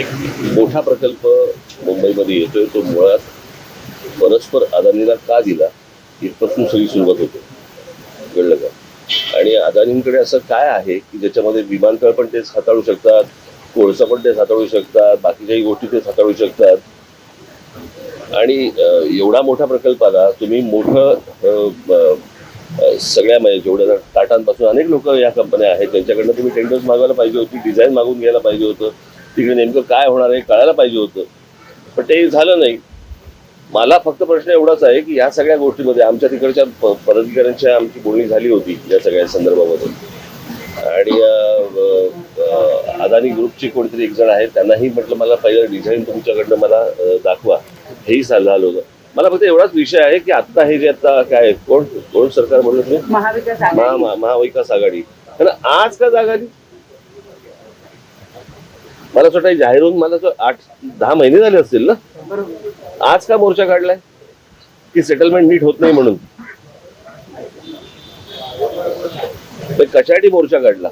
एक मोठा प्रकल्प मुंबईमध्ये येतोय तो मुळात परस्पर अदानीला का दिला इथपासून सगळी सुरुवात होते कळलं का आणि अदानींकडे असं काय आहे की ज्याच्यामध्ये विमानतळ पण तेच हाताळू शकतात कोळसा पण तेच हाताळू शकतात बाकीच्याही गोष्टी तेच हाताळू शकतात. आणि एवढा मोठा प्रकल्प आला तुम्ही मोठं सगळ्या म्हणजे जेवढ्या टाटांपासून अनेक लोक या कंपन्या आहेत त्यांच्याकडनं तुम्ही टेंडर्स मागवायला पाहिजे होती डिझाईन मागून घ्यायला पाहिजे होतं. तिकडे नेमकं काय होणार आहे कळायला पाहिजे होतं. पण ते झालं नाही. मला फक्त प्रश्न एवढाच आहे की या सगळ्या गोष्टीमध्ये आमच्या तिकडच्या पदाधिकाऱ्यांच्या आमची बोलणी झाली होती या सगळ्या संदर्भामध्ये. आणि अदानी ग्रुपची कोणतरी एक जण आहेत त्यांनाही म्हटलं मला पहिलं डिझाईन तुमच्याकडनं मला दाखवा. हेही झालं होतं. मला फक्त एवढाच विषय आहे की आता हे जे आता काय कोण कोण सरकार बोललं तुम्ही? महाविकास महा आघाडी. आज का जागा मला असं वाटतं जाहीर होऊन मला असं आठ दहा महिने झाले असतील ना? आज का मोर्चा काढलाय? की सेटलमेंट नीट होत नाही म्हणून? तर कशासाठी मोर्चा काढला?